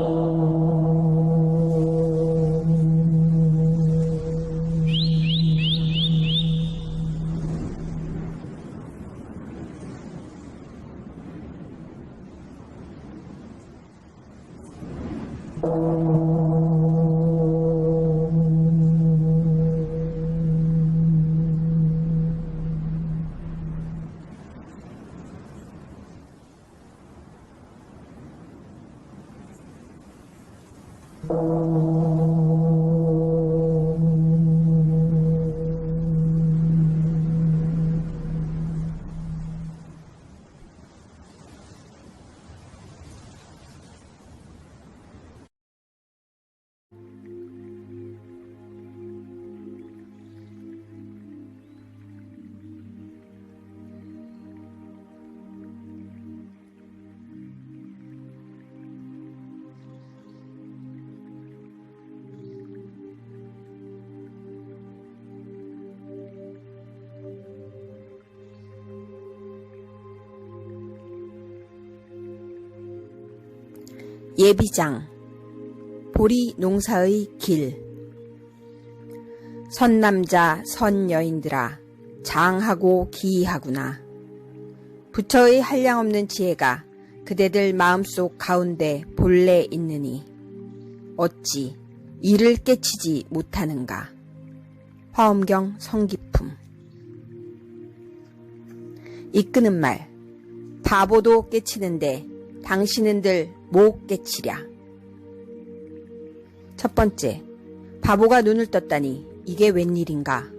Oh. 예비장 보리 농사의 길. 선남자 선여인들아 장하고 기이하구나. 부처의 한량없는 지혜가 그대들 마음속 가운데 본래 있느니 어찌 이를 깨치지 못하는가? 화엄경 성기품. 이끄는 말 바보도 깨치는데 당신은 들 못 깨치랴. 첫 번째, 바보가 눈을 떴다니 이게 웬일인가.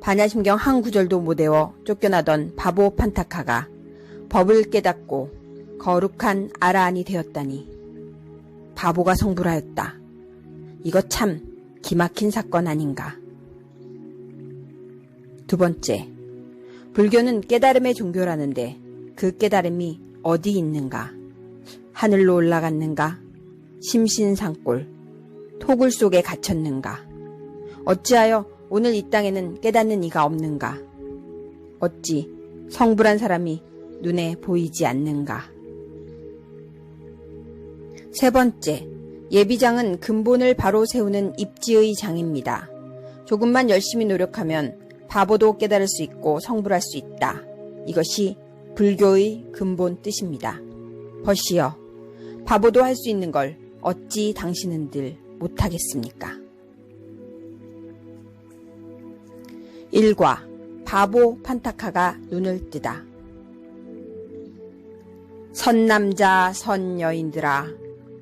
반야심경 한 구절도 못 외워 쫓겨나던 바보 판타카가 법을 깨닫고 거룩한 아라한이 되었다니. 바보가 성불하였다. 이거 참 기막힌 사건 아닌가. 두 번째, 불교는 깨달음의 종교라는데 그 깨달음이 어디 있는가? 하늘로 올라갔는가? 심신상골, 토굴 속에 갇혔는가? 어찌하여 오늘 이 땅에는 깨닫는 이가 없는가? 어찌 성불한 사람이 눈에 보이지 않는가? 세 번째, 예비장은 근본을 바로 세우는 입지의 장입니다. 조금만 열심히 노력하면 바보도 깨달을 수 있고 성불할 수 있다. 이것이 불교의 근본 뜻입니다. 벗이여, 바보도 할 수 있는 걸 어찌 당신은 들 못하겠습니까? 1과 바보 판타카가 눈을 뜨다. 선남자 선여인들아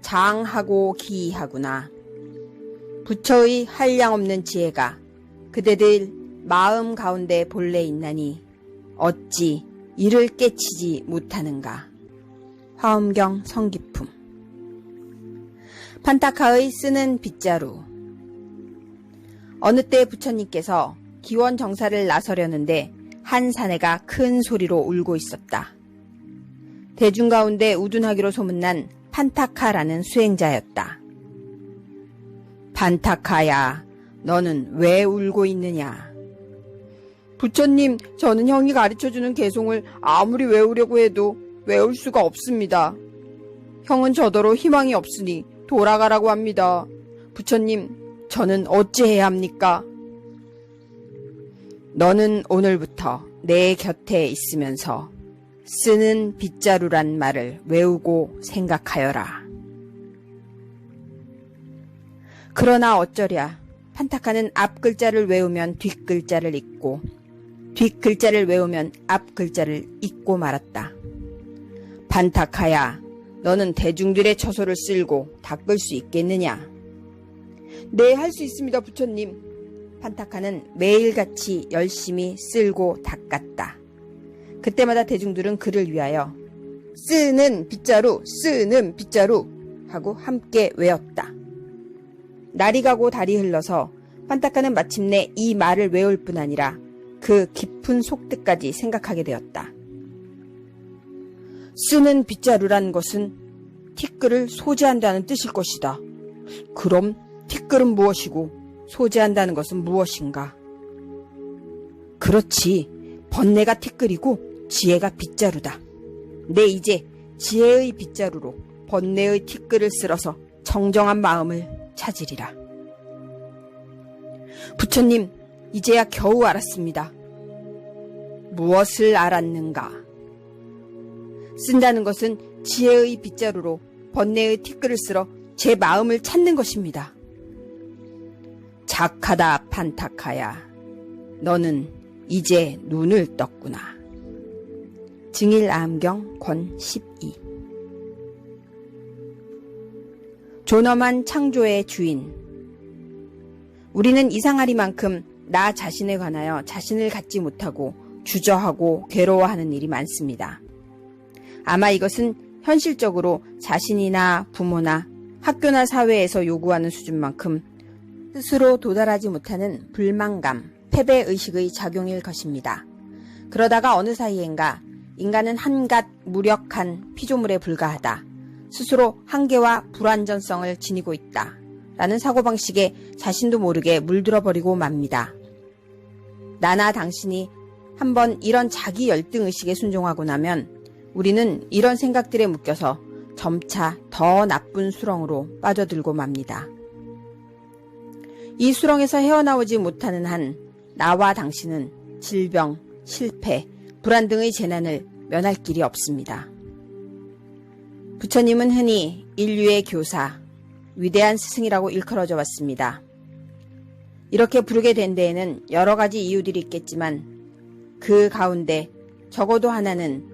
장하고 기이하구나. 부처의 한량없는 지혜가 그대들 마음 가운데 본래 있나니 어찌 이를 깨치지 못하는가. 화엄경 성기품 판타카의 쓰는 빗자루 어느 때 부처님께서 기원 정사를 나서려는데 한 사내가 큰 소리로 울고 있었다. 대중 가운데 우둔하기로 소문난 판타카라는 수행자였다. 판타카야, 너는 왜 울고 있느냐? 부처님, 저는 형이 가르쳐주는 개송을 아무리 외우려고 해도 외울 수가 없습니다. 형은 저더러 희망이 없으니 돌아가라고 합니다. 부처님, 저는 어찌해야 합니까? 너는 오늘부터 내 곁에 있으면서 쓰는 빗자루란 말을 외우고 생각하여라. 그러나 어쩌랴. 판타카는 앞 글자를 외우면 뒷 글자를 잊고 뒷 글자를 외우면 앞 글자를 잊고 말았다. 판타카야, 너는 대중들의 처소를 쓸고 닦을 수 있겠느냐? 네, 할 수 있습니다, 부처님. 판타카는 매일같이 열심히 쓸고 닦았다. 그때마다 대중들은 그를 위하여 쓰는 빗자루, 쓰는 빗자루 하고 함께 외웠다. 날이 가고 달이 흘러서 판타카는 마침내 이 말을 외울 뿐 아니라 그 깊은 속뜻까지 생각하게 되었다. 쓰는 빗자루란 것은 티끌을 소지한다는 뜻일 것이다. 그럼 티끌은 무엇이고 소지한다는 것은 무엇인가? 그렇지. 번뇌가 티끌이고 지혜가 빗자루다. 내 이제 지혜의 빗자루로 번뇌의 티끌을 쓸어서 정정한 마음을 찾으리라. 부처님, 이제야 겨우 알았습니다. 무엇을 알았는가? 쓴다는 것은 지혜의 빗자루로 번뇌의 티끌을 쓸어 제 마음을 찾는 것입니다. 착하다 판타카야. 너는 이제 눈을 떴구나. 증일암경 권 12. 존엄한 창조의 주인. 우리는 이상하리만큼 나 자신에 관하여 자신을 갖지 못하고 주저하고 괴로워하는 일이 많습니다. 아마 이것은 현실적으로 자신이나 부모나 학교나 사회에서 요구하는 수준만큼 스스로 도달하지 못하는 불만감, 패배의식의 작용일 것입니다. 그러다가 어느 사이엔가 인간은 한갓 무력한 피조물에 불과하다. 스스로 한계와 불완전성을 지니고 있다. 라는 사고방식에 자신도 모르게 물들어 버리고 맙니다. 나나 당신이 한번 이런 자기 열등 의식에 순종하고 나면 우리는 이런 생각들에 묶여서 점차 더 나쁜 수렁으로 빠져들고 맙니다. 이 수렁에서 헤어나오지 못하는 한 나와 당신은 질병, 실패, 불안 등의 재난을 면할 길이 없습니다. 부처님은 흔히 인류의 교사, 위대한 스승이라고 일컬어져 왔습니다. 이렇게 부르게 된 데에는 여러 가지 이유들이 있겠지만 그 가운데 적어도 하나는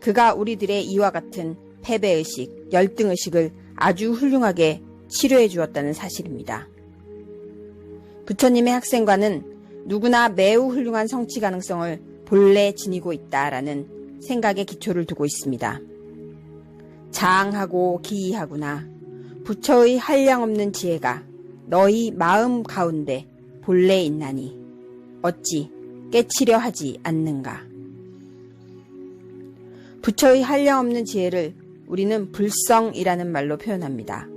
그가 우리들의 이와 같은 패배의식, 열등의식을 아주 훌륭하게 치료해 주었다는 사실입니다. 부처님의 학생과는 누구나 매우 훌륭한 성취 가능성을 본래 지니고 있다라는 생각에 기초를 두고 있습니다. 장하고 기이하구나. 부처의 한량없는 지혜가 너희 마음 가운데 본래 있나니 어찌 깨치려 하지 않는가. 부처의 한량없는 지혜를 우리는 불성이라는 말로 표현합니다.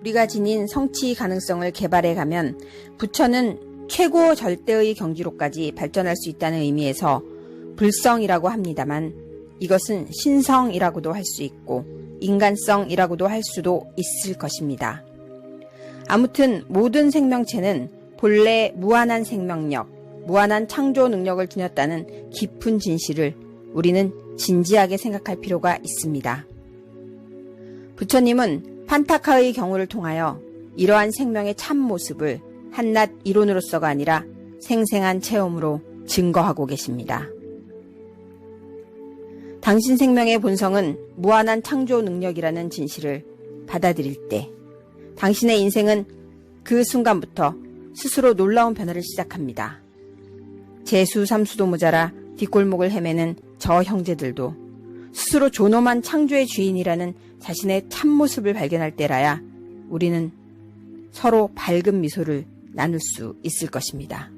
우리가 지닌 성취 가능성을 개발해 가면 부처는 최고 절대의 경지로까지 발전할 수 있다는 의미에서 불성이라고 합니다만 이것은 신성이라고도 할 수 있고 인간성이라고도 할 수도 있을 것입니다. 아무튼 모든 생명체는 본래 무한한 생명력, 무한한 창조 능력을 지녔다는 깊은 진실을 우리는 진지하게 생각할 필요가 있습니다. 부처님은 판타카의 경우를 통하여 이러한 생명의 참 모습을 한낱 이론으로서가 아니라 생생한 체험으로 증거하고 계십니다. 당신 생명의 본성은 무한한 창조 능력이라는 진실을 받아들일 때 당신의 인생은 그 순간부터 스스로 놀라운 변화를 시작합니다. 재수 삼수도 모자라 뒷골목을 헤매는 저 형제들도 스스로 존엄한 창조의 주인이라는 자신의 참모습을 발견할 때라야 우리는 서로 밝은 미소를 나눌 수 있을 것입니다.